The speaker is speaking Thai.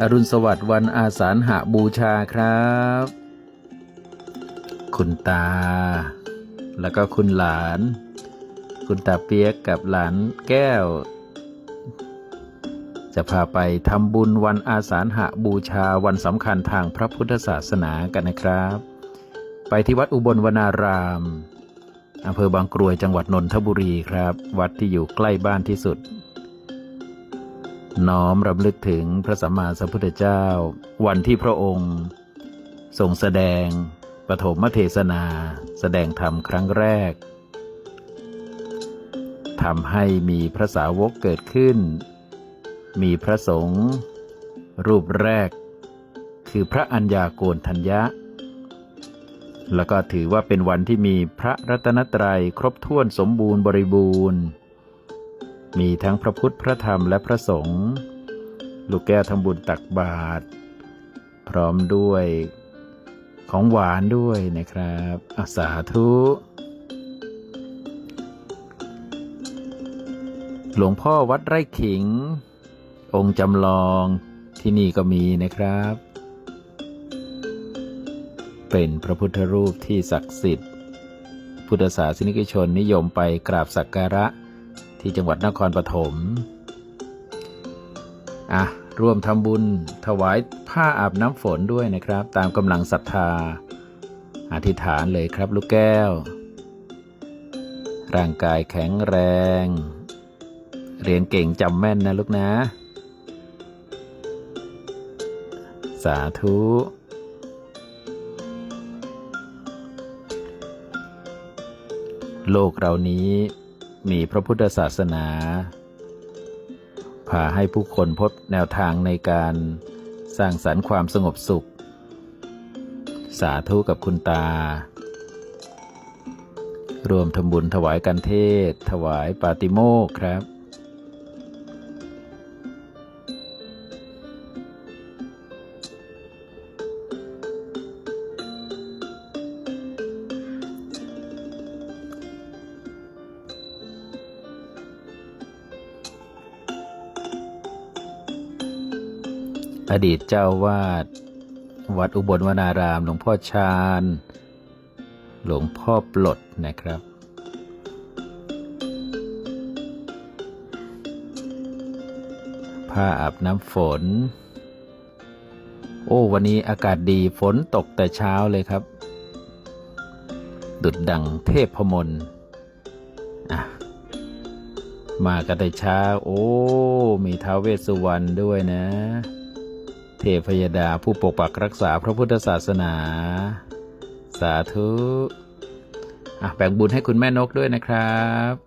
อรุณสวัสดิ์วันอาสาฬหาบูชาครับ คุณตา แล้วก็คุณหลาน คุณตาเปียกกับหลานแก้ว จะพาไปทำบุญวันอาสาฬหาบูชาวันสำคัญทางพระพุทธศาสนากันนะครับ ไปที่วัดอุบลวนารามอำเภอบางกรวยจังหวัดนนทบุรีครับ วัดที่อยู่ใกล้บ้านที่สุด น้อมรำลึกถึงพระสัมมาสัมพุทธเจ้า วันที่พระองค์ทรงแสดงปฐมเทศนา แสดงธรรมครั้งแรกทำให้มีพระสาวกเกิดขึ้น มีพระสงฆ์รูปแรก คือพระอัญญาโกณทัญญะ แล้วก็ถือว่าเป็นวันที่มีพระรัตนตรัยครบถ้วนสมบูรณ์บริบูรณ์ มีทั้งพระพุทธพระธรรมและพระสงฆ์ ลูกแก้วทำบุญตักบาตรพร้อมด้วยของหวานด้วยนะครับอาสาธุหลวงพ่อวัดไร่ขิง องค์จำลองที่นี่ก็มีนะครับ เป็นพระพุทธรูปที่ศักดิ์สิทธิ์ พุทธศาสนิกชนนิยมไปกราบสักการะที่จังหวัดนครปฐม อะร่วมทำบุญถวายผ้าอาบน้ำฝนด้วยนะครับ ตามกำลังศรัทธา อธิษฐานเลยครับลูกแก้ว ร่างกายแข็งแรง เรียนเก่งจำแม่นนะลูกนะ สาธุโลกเรานี้มีพระพุทธศาสนา พาให้ผู้คนพบแนวทางในการสร้างสรรค์ความสงบสุข สาธุกับคุณตา รวมทำบุญถวายกันเทศ ถวายปาติโมกครับ อดีตเจ้าวาด วัดอุบลวนาราม หลวงพ่อชาญ หลวงพ่อปลดนะครับ ผ้าอาบน้ำฝน โอ้ วันนี้อากาศดีฝนตกแต่เช้าเลยครับ ดุดดังเทพพมลอะมากันแต่เช้า โอ้ มีท้าวเวสสุวรรณด้วยนะ เทพยดาผู้ปกปักรักษาพระพุทธศาสนา สาธุอะแบ่งบุญให้คุณแม่นกด้วยนะครับ